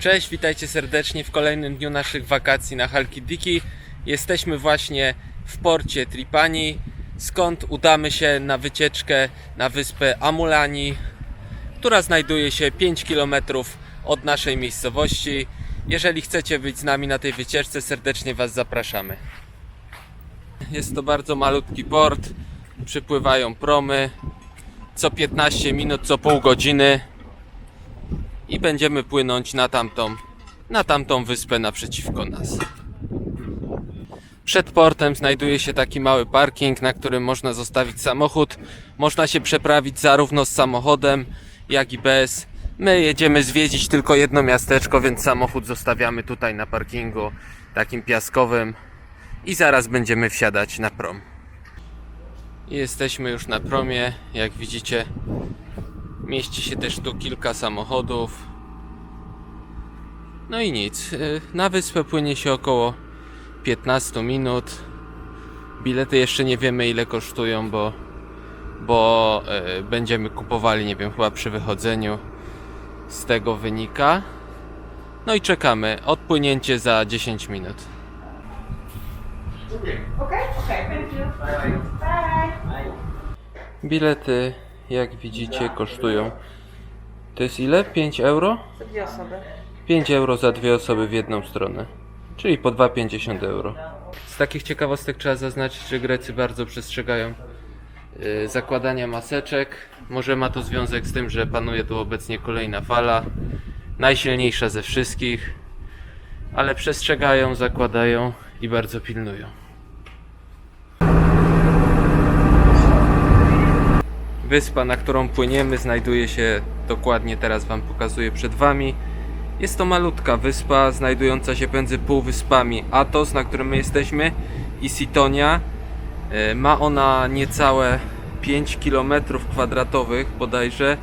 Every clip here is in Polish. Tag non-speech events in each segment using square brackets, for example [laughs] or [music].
Cześć, witajcie serdecznie w kolejnym dniu naszych wakacji na Halki Diki. Jesteśmy właśnie w porcie Tripani, skąd udamy się na wycieczkę na wyspę Amulani, która znajduje się 5 km od naszej miejscowości. Jeżeli chcecie być z nami na tej wycieczce, serdecznie Was zapraszamy. Jest to bardzo malutki port, przypływają promy co 15 minut, co pół godziny i będziemy płynąć na tamtą, na tamtą wyspę naprzeciwko nas. Przed portem znajduje się taki mały parking, na którym można zostawić samochód. Można się przeprawić zarówno z samochodem, jak i bez. My jedziemy zwiedzić tylko jedno miasteczko, więc samochód zostawiamy tutaj na parkingu takim piaskowym i zaraz będziemy wsiadać na prom. Jesteśmy już na promie, jak widzicie Mieści się też tu kilka samochodów. No i nic. y, Na wyspę płynie się około 15 minut. Bilety jeszcze nie wiemy ile kosztują, bo bo y, będziemy kupowali, nie wiem, chyba przy wychodzeniu. Z tego wynika. No i czekamy. Odpłynięcie za 10 minut. Okay? Okay, thank you. Bye. Bilety, jak widzicie, kosztują. To jest ile? 5 euro? Za dwie osoby. 5 euro za dwie osoby w jedną stronę, czyli po 2,50 euro. Z takich ciekawostek trzeba zaznaczyć, że Grecy bardzo przestrzegają yy, zakładania maseczek. Może ma to związek z tym, że panuje tu obecnie kolejna fala, najsilniejsza ze wszystkich, ale przestrzegają, zakładają i bardzo pilnują. Wyspa, na którą płyniemy, znajduje się dokładnie teraz Wam pokazuję przed Wami. Jest to malutka wyspa znajdująca się między półwyspami Atos, na którym my jesteśmy, i Sitonia. E, Ma ona niecałe 5 km kwadratowych bodajże.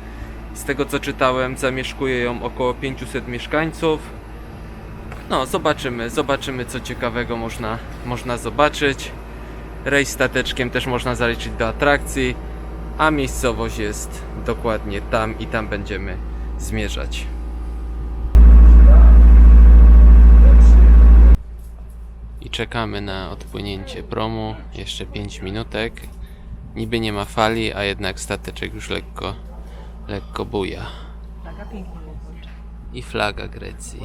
Z tego co czytałem, zamieszkuje ją około 500 mieszkańców. No, zobaczymy, zobaczymy co ciekawego można, można zobaczyć. Rejs stateczkiem też można zaliczyć do atrakcji, a miejscowość jest dokładnie tam i tam będziemy zmierzać. I czekamy na odpłynięcie promu. Jeszcze 5 minutek. Niby nie ma fali, a jednak stateczek już lekko, lekko buja. I flaga Grecji.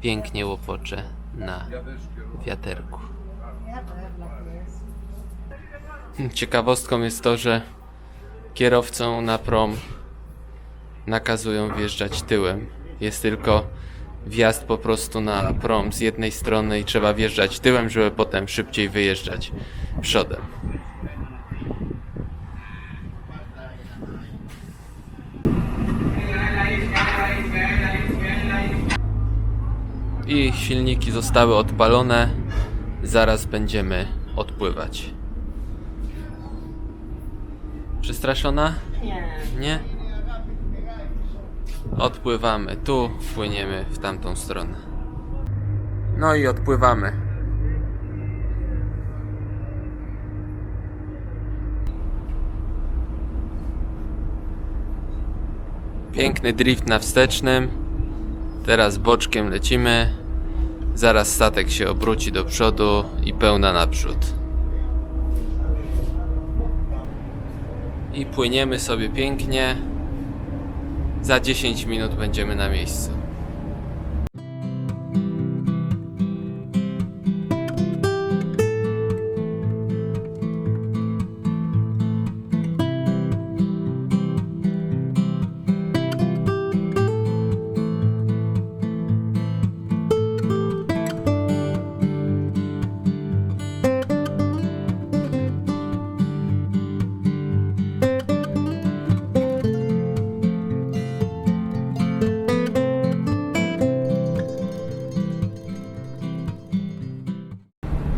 Pięknie łopocze na wiaterku. Ciekawostką jest to, że kierowcom na prom nakazują wjeżdżać tyłem. Jest tylko wjazd po prostu na prom z jednej strony i trzeba wjeżdżać tyłem, żeby potem szybciej wyjeżdżać przodem. I silniki zostały odpalone. Zaraz będziemy odpływać. Przestraszona? Nie. Nie? Odpływamy tu, płyniemy w tamtą stronę. No i odpływamy. Piękny drift na wstecznym. Teraz boczkiem lecimy. Zaraz statek się obróci do przodu i pełna naprzód. I płyniemy sobie pięknie. Za 10 minut będziemy na miejscu.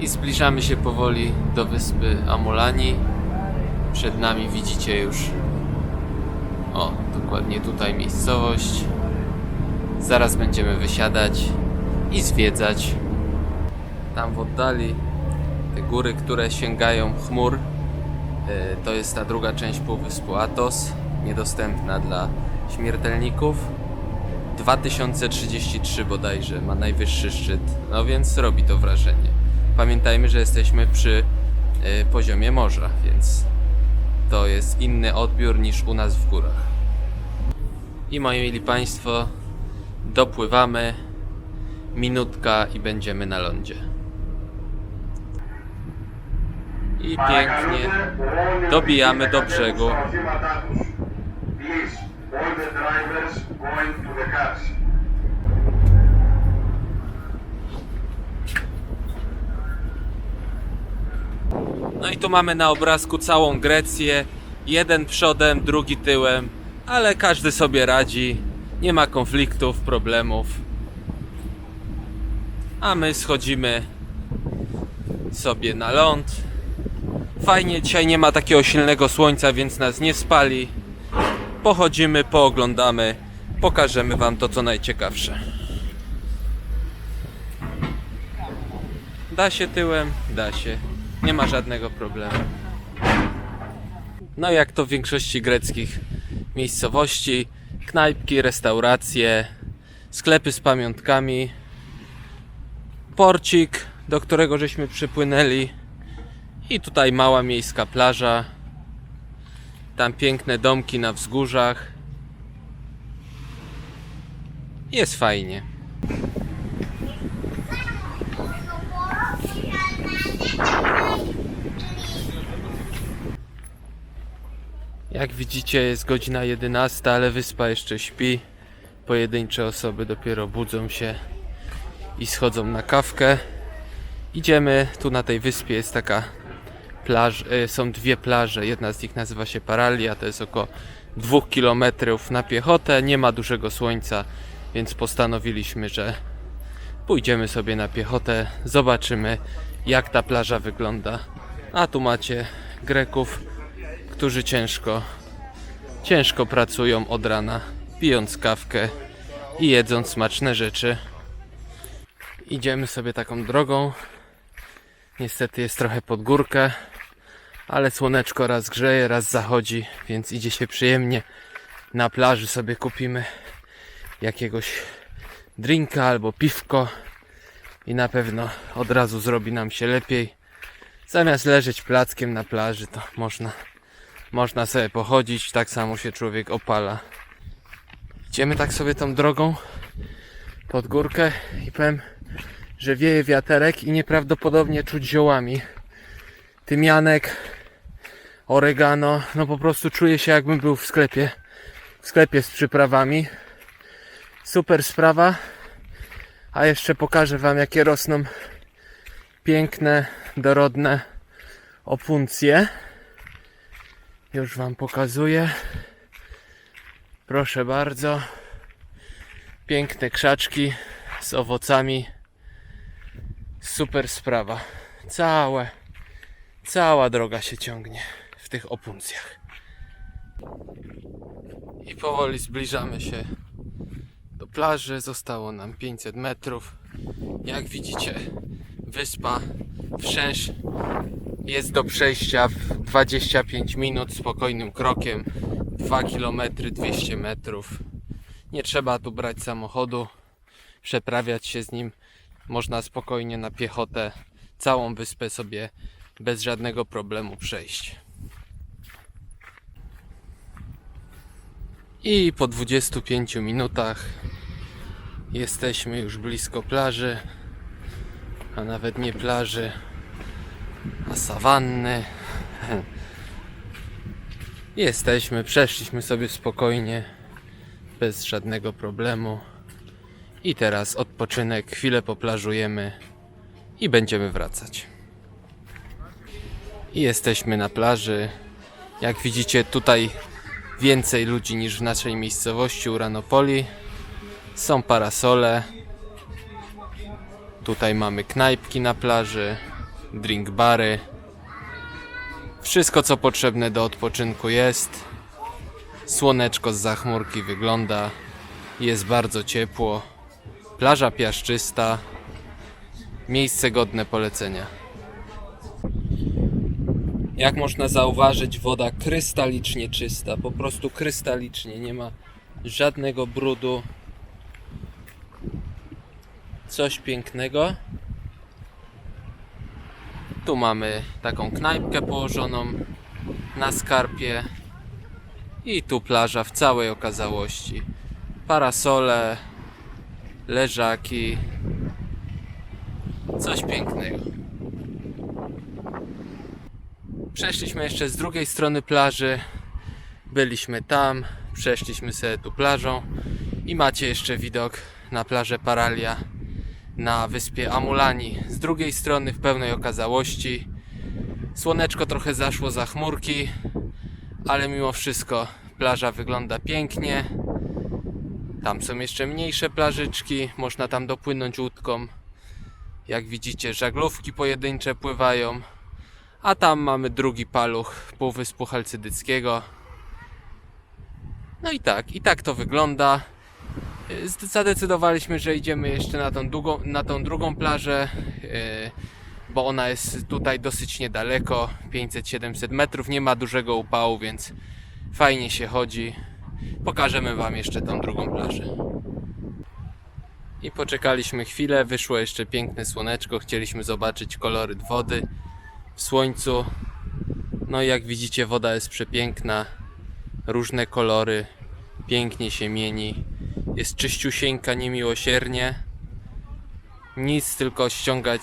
I zbliżamy się powoli do wyspy Amulani. Przed nami widzicie już o, dokładnie tutaj miejscowość. Zaraz będziemy wysiadać i zwiedzać. Tam w oddali te góry, które sięgają chmur. e, To jest ta druga część półwyspu Atos, niedostępna dla śmiertelników. 2033 bodajże ma najwyższy szczyt. No więc robi to wrażenie. Pamiętajmy, że jesteśmy przy y, poziomie morza, więc to jest inny odbiór niż u nas w górach. I moi mili Państwo, dopływamy. Minutka i będziemy na lądzie. I pięknie dobijamy do brzegu. Please, all the drivers going to the cars. No i tu mamy na obrazku całą Grecję. Jeden przodem, drugi tyłem, ale każdy sobie radzi. Nie ma konfliktów, problemów. A my schodzimy sobie na ląd. Fajnie, dzisiaj nie ma takiego silnego słońca, więc nas nie spali. Pochodzimy, pooglądamy, pokażemy Wam to, co najciekawsze. Da się tyłem? Da się. Nie ma żadnego problemu. No jak to w większości greckich miejscowości, knajpki, restauracje, sklepy z pamiątkami, porcik, do którego żeśmy przypłynęli i tutaj mała miejska plaża. Tam piękne domki na wzgórzach. Jest fajnie. Jak widzicie jest godzina 11, ale wyspa jeszcze śpi. Pojedyncze osoby dopiero budzą się i schodzą na kawkę. Idziemy, tu na tej wyspie jest taka plaż, e, są dwie plaże. Jedna z nich nazywa się Paralia, to jest około 2 km na piechotę. Nie ma dużego słońca, więc postanowiliśmy, że pójdziemy sobie na piechotę, zobaczymy jak ta plaża wygląda. A tu macie Greków, którzy ciężko, ciężko pracują od rana, pijąc kawkę i jedząc smaczne rzeczy. Idziemy sobie taką drogą. Niestety jest trochę pod górkę, ale słoneczko raz grzeje, raz zachodzi, więc idzie się przyjemnie. Na plaży sobie kupimy jakiegoś drinka albo piwko i na pewno od razu zrobi nam się lepiej. Zamiast leżeć plackiem na plaży, to można, można sobie pochodzić, tak samo się człowiek opala. Idziemy tak sobie tą drogą pod górkę i powiem, że wieje wiaterek i nieprawdopodobnie czuć ziołami. Tymianek, oregano, no po prostu czuję się jakbym był w sklepie, w sklepie z przyprawami. Super sprawa. A jeszcze pokażę Wam, jakie rosną piękne, dorodne opuncje. Już Wam pokazuję. Proszę bardzo. Piękne krzaczki z owocami. Super sprawa. Całe, cała droga się ciągnie w tych opuncjach. I powoli zbliżamy się do plaży. Zostało nam 500 metrów. Jak widzicie, wyspa wszerz jest do przejścia w 25 minut spokojnym krokiem. 2 km 200 metrów. Nie trzeba tu brać samochodu, przeprawiać się z nim. Można spokojnie na piechotę całą wyspę sobie bez żadnego problemu przejść. I po 25 minutach jesteśmy już blisko plaży, a nawet nie plaży, a sawanny. [laughs] Jesteśmy, przeszliśmy sobie spokojnie, bez żadnego problemu. I teraz odpoczynek, chwilę poplażujemy i będziemy wracać. I jesteśmy na plaży. Jak widzicie, tutaj więcej ludzi niż w naszej miejscowości Uranopoli. Są parasole. Tutaj mamy knajpki na plaży, drink bary. Wszystko co potrzebne do odpoczynku jest. Słoneczko z zachmurki wygląda. Jest bardzo ciepło. Plaża piaszczysta. Miejsce godne polecenia. Jak można zauważyć, woda krystalicznie czysta, po prostu krystalicznie, nie ma żadnego brudu. Coś pięknego. Tu mamy taką knajpkę położoną na skarpie. I tu plaża w całej okazałości. Parasole, leżaki. Coś pięknego. Przeszliśmy jeszcze z drugiej strony plaży. Byliśmy tam, przeszliśmy sobie tu plażą i macie jeszcze widok na plażę Paralia na wyspie Amulani. Z drugiej strony w pełnej okazałości. Słoneczko trochę zaszło za chmurki, ale mimo wszystko plaża wygląda pięknie. Tam są jeszcze mniejsze plażyczki, można tam dopłynąć łódką. Jak widzicie, żaglówki pojedyncze pływają. A tam mamy drugi paluch Półwyspu Halcydyckiego. No i tak, i tak to wygląda. Zadecydowaliśmy, że idziemy jeszcze na tą, długą, na tą drugą plażę, yy, bo ona jest tutaj dosyć niedaleko, 500-700 metrów, nie ma dużego upału, więc fajnie się chodzi. Pokażemy Wam jeszcze tą drugą plażę. I poczekaliśmy chwilę, wyszło jeszcze piękne słoneczko, chcieliśmy zobaczyć kolory wody w słońcu. No i jak widzicie woda jest przepiękna, różne kolory, pięknie się mieni. Jest czyściusieńka niemiłosiernie. Nic, tylko ściągać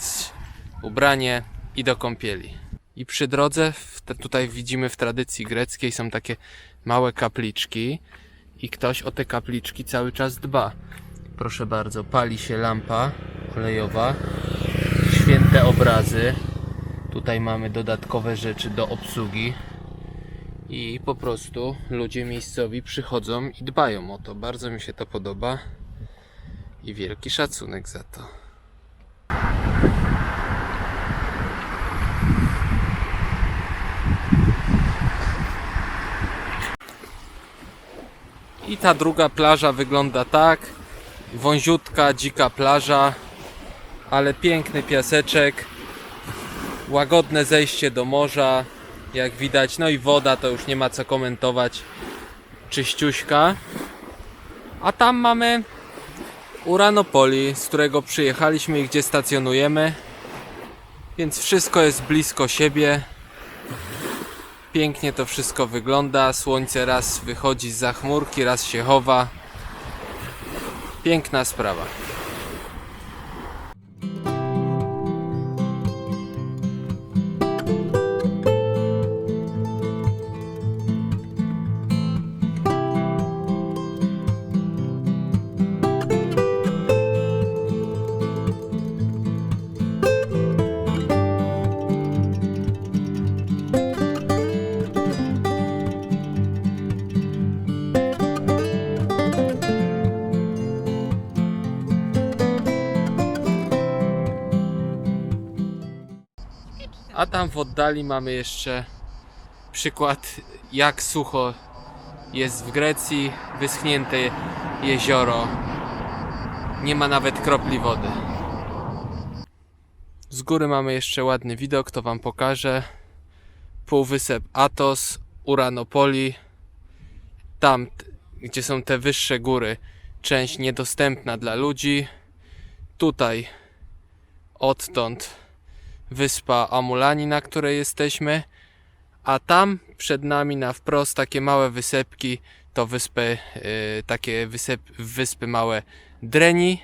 ubranie i do kąpieli. I przy drodze, tutaj widzimy w tradycji greckiej, są takie małe kapliczki i ktoś o te kapliczki cały czas dba. Proszę bardzo, pali się lampa olejowa, święte obrazy. Tutaj mamy dodatkowe rzeczy do obsługi. I po prostu ludzie miejscowi przychodzą i dbają o to. Bardzo mi się to podoba. I wielki szacunek za to. I ta druga plaża wygląda tak. Wąziutka, dzika plaża, ale piękny piaseczek łagodne zejście do morza, jak widać, no i woda to już nie ma co komentować, czyściuśka. A tam mamy Uranopoli, z którego przyjechaliśmy i gdzie stacjonujemy, więc wszystko jest blisko siebie. Pięknie to wszystko wygląda, słońce raz wychodzi za chmurki, raz się chowa. Piękna sprawa. A tam w oddali mamy jeszcze przykład jak sucho jest w Grecji, wyschnięte jezioro. Nie ma nawet kropli wody. Z góry mamy jeszcze ładny widok, to wam pokażę. Półwysep Atos, Uranopoli. Tam, gdzie są te wyższe góry, część niedostępna dla ludzi. Tutaj, odtąd wyspa Amulani, na której jesteśmy, a tam przed nami na wprost takie małe wysepki, to wyspy, yy, takie wysep, wyspy małe Dreni,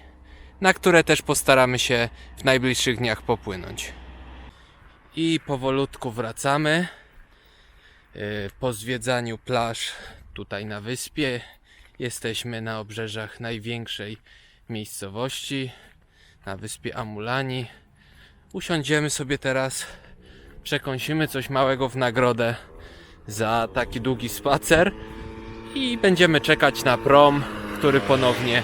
na które też postaramy się w najbliższych dniach popłynąć. I powolutku wracamy yy, po zwiedzaniu plaż tutaj na wyspie. Jesteśmy na obrzeżach największej miejscowości, na wyspie Amulani. Usiądziemy sobie teraz, przekąsimy coś małego w nagrodę za taki długi spacer i będziemy czekać na prom, który ponownie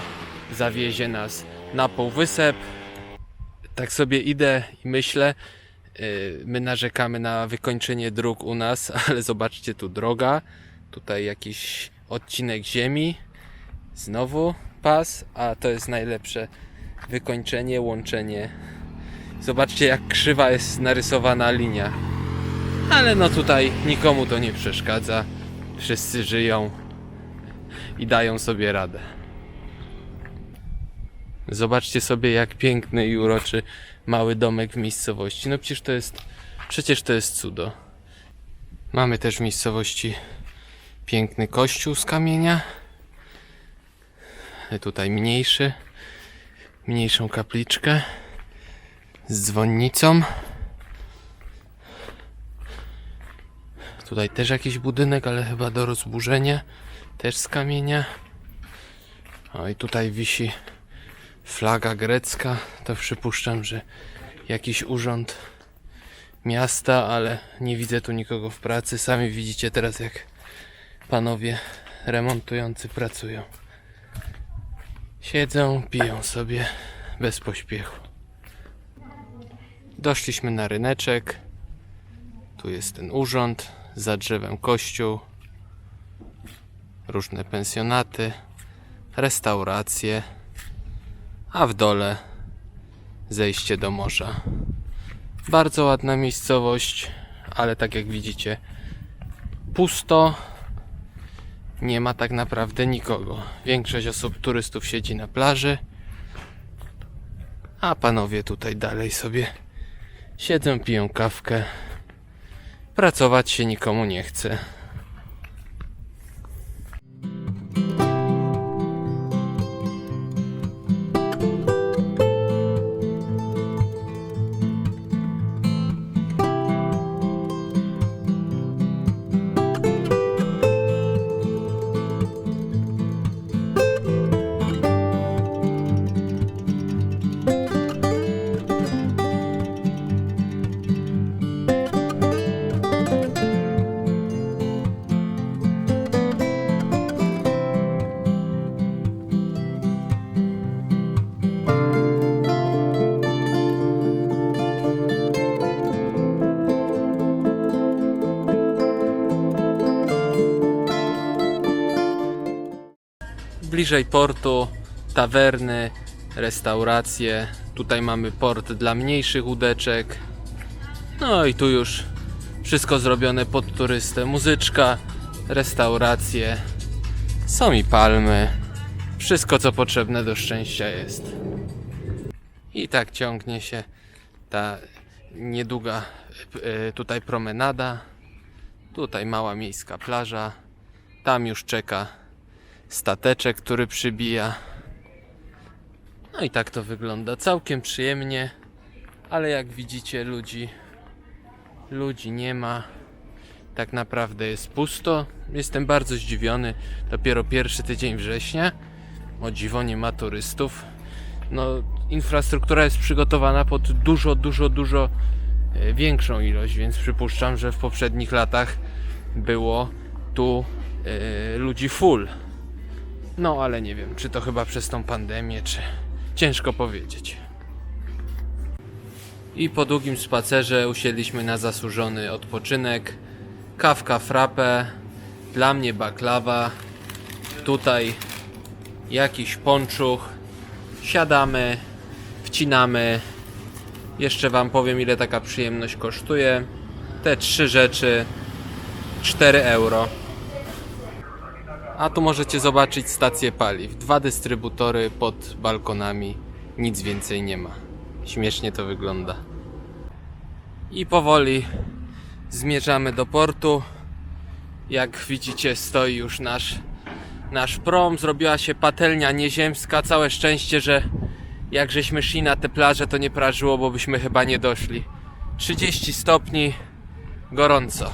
zawiezie nas na półwysep. Tak sobie idę i myślę, yy, my narzekamy na wykończenie dróg u nas, [laughs] ale zobaczcie tu droga, tutaj jakiś odcinek ziemi, znowu pas, a to jest najlepsze wykończenie, łączenie Zobaczcie jak krzywa jest narysowana linia. Ale no tutaj nikomu to nie przeszkadza. Wszyscy żyją i dają sobie radę. Zobaczcie sobie, jak piękny i uroczy mały domek w miejscowości. No przecież to jest, przecież to jest cudo. Mamy też w miejscowości piękny kościół z kamienia. Tutaj mniejszy, mniejszą kapliczkę z dzwonnicą. Tutaj też jakiś budynek, ale chyba do rozburzenia. Też z kamienia. O i tutaj wisi flaga grecka. To przypuszczam, że jakiś urząd miasta, ale nie widzę tu nikogo w pracy. Sami widzicie teraz, jak panowie remontujący pracują. Siedzą, piją sobie bez pośpiechu. Doszliśmy na ryneczek. Tu jest ten urząd, za drzewem kościół, różne pensjonaty, restauracje, a w dole zejście do morza. Bardzo ładna miejscowość, ale tak jak widzicie, pusto. Nie ma tak naprawdę nikogo. Większość osób, turystów siedzi na plaży, a panowie tutaj dalej sobie siedzą, piją kawkę. Pracować się nikomu nie chce. Bliżej portu, tawerny, restauracje. Tutaj mamy port dla mniejszych łódeczek. No i tu już wszystko zrobione pod turystę. Muzyczka, restauracje. Są i palmy. Wszystko co potrzebne do szczęścia jest. I tak ciągnie się ta niedługa e, tutaj promenada. Tutaj mała miejska plaża. Tam już czeka stateczek, który przybija. No i tak to wygląda. Całkiem przyjemnie, ale jak widzicie, ludzi ludzi nie ma. Tak naprawdę jest pusto. Jestem bardzo zdziwiony. Dopiero pierwszy tydzień września. O dziwo nie ma turystów. No, infrastruktura jest przygotowana pod dużo, dużo, dużo e, większą ilość, więc przypuszczam, że w poprzednich latach było tu e, ludzi full. No ale nie wiem, czy to chyba przez tą pandemię, czy ciężko powiedzieć. I po długim spacerze usiedliśmy na zasłużony odpoczynek. Kawka frappe, dla mnie baklawa, tutaj jakiś ponczuch. Siadamy, wcinamy. Jeszcze wam powiem ile taka przyjemność kosztuje. Te trzy rzeczy 4 euro. A tu możecie zobaczyć stację paliw. Dwa dystrybutory pod balkonami. Nic więcej nie ma. Śmiesznie to wygląda. I powoli zmierzamy do portu. Jak widzicie, stoi już nasz, nasz prom. Zrobiła się patelnia nieziemska. Całe szczęście, że jak żeśmy szli na te plaże, to nie prażyło, bo byśmy chyba nie doszli. 30 stopni, gorąco.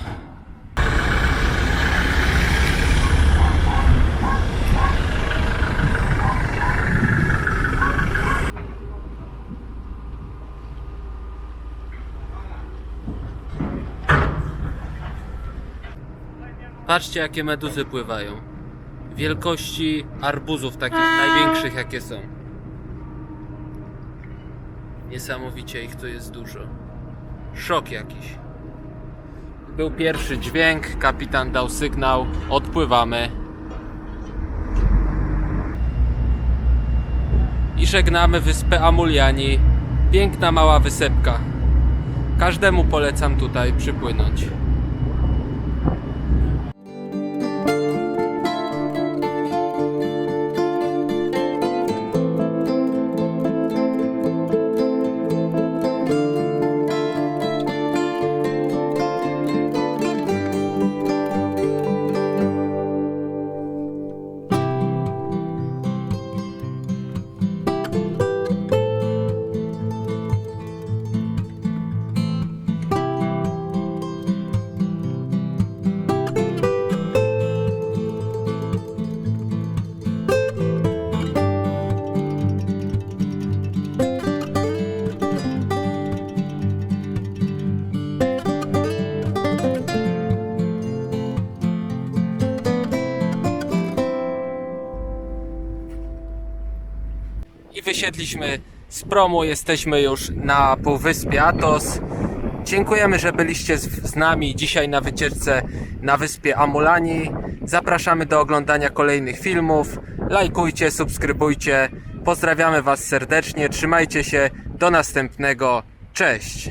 Patrzcie jakie meduzy pływają. Wielkości arbuzów takich największych jakie są. Niesamowicie ich tu jest dużo. Szok jakiś. Był pierwszy dźwięk, kapitan dał sygnał, odpływamy. I żegnamy wyspę Amuliani. Piękna mała wysepka. Każdemu polecam tutaj przypłynąć. Wysiedliśmy z promu, jesteśmy już na półwyspie Atos. Dziękujemy, że byliście z, z nami dzisiaj na wycieczce na wyspie Amulani. Zapraszamy do oglądania kolejnych filmów. Lajkujcie, subskrybujcie. Pozdrawiamy Was serdecznie. Trzymajcie się. Do następnego. Cześć.